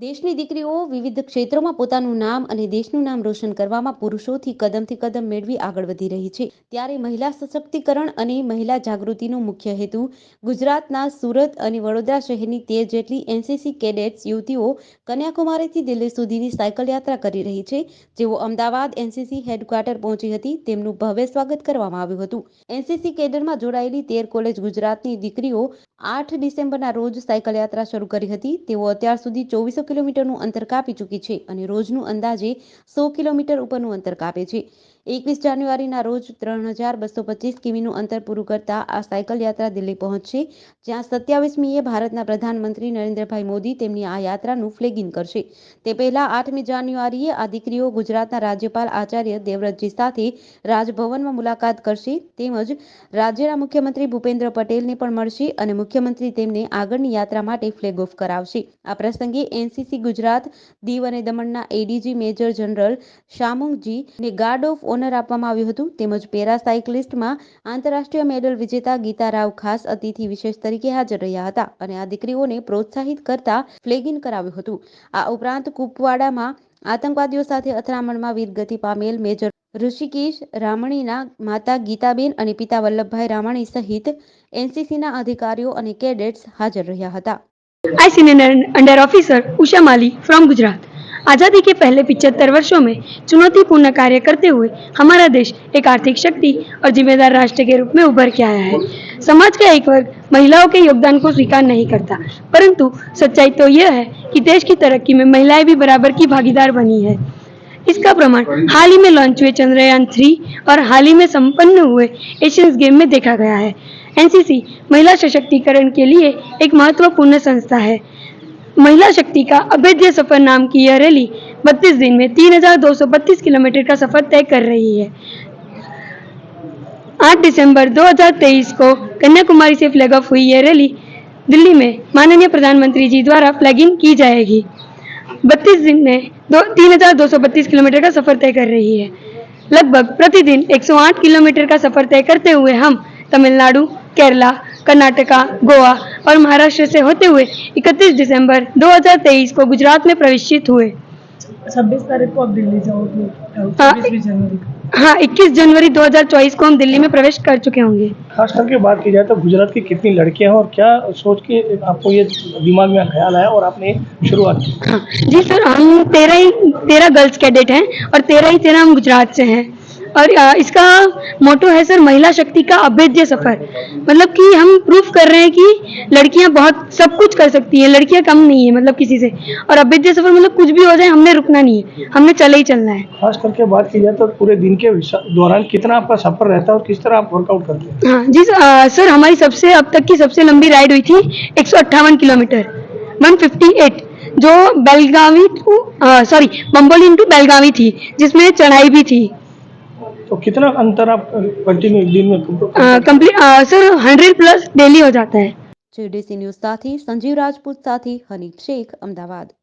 દેશની દીકરીઓ વિવિધ ક્ષેત્રોમાં પોતાનું નામ અને દેશનું નામ રોશન કરવામાં પુરુષોથી કદમથી કદમ મેળવી આગળ વધી રહી છે. ત્યારે મહિલા સશક્તિકરણ અને મહિલા જાગૃતિનો મુખ્ય હેતુ ગુજરાતના સુરત અને વડોદરા શહેરની તેર જેટલી એનસીસી કેડેટ્સ યુવતીઓ કન્યાકુમારીથી દિલ્હી સુધીની સાયકલ યાત્રા કરી રહી છે. જેઓ અમદાવાદ એનસીસી હેડક્વાર્ટર પહોંચી હતી, તેમનું ભવ્ય સ્વાગત કરવામાં આવ્યું હતું. એનસીસી કેડરમાં જોડાયેલી તેર કોલેજ ગુજરાતની દીકરીઓ આઠ ડિસેમ્બરના રોજ સાયકલ યાત્રા શરૂ કરી હતી. તેઓ અત્યાર સુધી ચોવીસો કિલોમીટરનું અંતર કાપી ચૂકી છે અને રોજનું અંદાજે સો કિલોમીટર ઉપરનું અંતર કાપે છે. એકવીસ જાન્યુઆરીના રોજ ત્રણ હજાર બસો પચીસ કિમીનું અંતર પૂરું કરતા આ સાયકલ યાત્રા દિલ્હી પહોંચશે જ્યાં સત્યાવીસમીએ ભારતના પ્રધાનમંત્રી નરેન્દ્રભાઈ મોદી તેમની આ યાત્રાનું ફ્લેગિંગ કરશે. તે પહેલા આઠમી જાન્યુઆરીએ આ દીકરીઓ ગુજરાતના રાજ્યપાલ આચાર્ય દેવવ્રતજી સાથે રાજભવનમાં મુલાકાત કરશે, તેમજ રાજ્યના મુખ્યમંત્રી ભૂપેન્દ્ર પટેલને પણ મળશે અને મુખ્યમંત્રી તેમને આગળની યાત્રા માટે ફ્લેગ ઓફ કરાવશે. આ પ્રસંગે એનસીસી ગુજરાત, દીવ અને દમણના એડીજી મેજર જનરલ શામુંગજી ને ગાર્ડ ઓફ ઓનર આપવામાં આવ્યું હતું. તેમજ પેરા સાયકલિસ્ટમાં આંતરરાષ્ટ્રીય મેડલ વિજેતા ગીતા રાવ ખાસ અતિથિ વિશેષ તરીકે હાજર રહ્યા હતા અને આ દીકરીઓને પ્રોત્સાહિત કરતા ફ્લેગિન કરાવ્યું હતું. આ ઉપરાંત કુપવાડામાં આતંકવાદીઓ સાથે અથડામણમાં વીરગતિ પામેલ મેજર ઋષિકેશ રામણીના માતા ગીતાબેન અને પિતા વલ્લભભાઈ રામણી સહિત એનસીસીના અધિકારીઓ અને કેડેટ્સ હાજર રહ્યા હતા. ICNN under officer Usha Mali from Gujarat आज़ादी के पहले पिछहत्तर वर्षों में चुनौतीपूर्ण कार्य करते हुए हमारा देश एक आर्थिक शक्ति और जिम्मेदार राष्ट्र के रूप में उभर के आया है। समाज का एक वर्ग महिलाओं के योगदान को स्वीकार नहीं करता, परंतु सच्चाई तो यह है कि देश की तरक्की में महिलाएँ भी बराबर की भागीदार बनी है। इसका प्रमाण हाल ही में लॉन्च हुए चंद्रयान थ्री और हाल ही में संपन्न हुए एशियंस गेम में देखा गया है। एनसीसी महिला सशक्तिकरण के लिए एक महत्वपूर्ण संस्था है। महिला शक्ति का अभेद्य सफ़र नाम की यह रैली 32 दिन में 3,232 किलोमीटर का सफ़र तय कर रही है। 8 दिसंबर 2023 को कन्याकुमारी से फ्लैग ऑफ़ हुई यह रैली दिल्ली में माननीय प्रधानमंत्री जी द्वारा फ्लैगिंग की जाएगी। 32 दिन में दो तीन किलोमीटर का सफ़र तय कर रही है। लगभग प्रतिदिन 108 किलोमीटर का सफ़र तय करते हुए हम तमिलनाडु केरला कर्नाटका गोवा और महाराष्ट्र से होते हुए 31 दिसंबर 2023 को गुजरात में प्रवेशित हुए। छब्बीस तारीख को आप दिल्ली जाओगे हाँ। जनवरी को। हाँ 21 जनवरी 2024 को हम दिल्ली में प्रवेश कर चुके होंगे। खास करके बात की जाए तो गुजरात की कितनी लड़कियाँ हैं और क्या सोच के आपको ये दिमाग में ख्याल आया और आपने शुरुआत की? हाँ जी सर हम तेरह ही तेरह गर्ल्स कैडेट हैं और तेरह ही तेरह हम गुजरात से हैं। और इसका मोटो है सर महिला शक्ति का अभेद्य सफ़र। मतलब कि हम प्रूफ कर रहे हैं कि लड़कियाँ बहुत सब कुछ कर सकती हैं। लड़कियाँ कम नहीं है मतलब किसी से। और अभेद्य सफ़र मतलब कुछ भी हो जाए हमने रुकना नहीं है। हमने चले ही चलना है। खास करके बात की जाए तो पूरे दिन के दौरान कितना आपका सफ़र रहता है और किस तरह आप वर्कआउट करते हैं? हाँ जी सर सर हमारी सबसे अब तक की सबसे लंबी राइड हुई थी एक सौ अट्ठावन किलोमीटर 158 जो Belagavi to sorry Bamboli to Belagavi थी जिसमें चढ़ाई भी थी। तो कितना अंतर आप कंटिन्यू दिन में complete sir hundred plus daily हो जाता है। जेडीसी न्यूज़ साथी संजीव राजपूत साथी हनी शेख अहमदाबाद।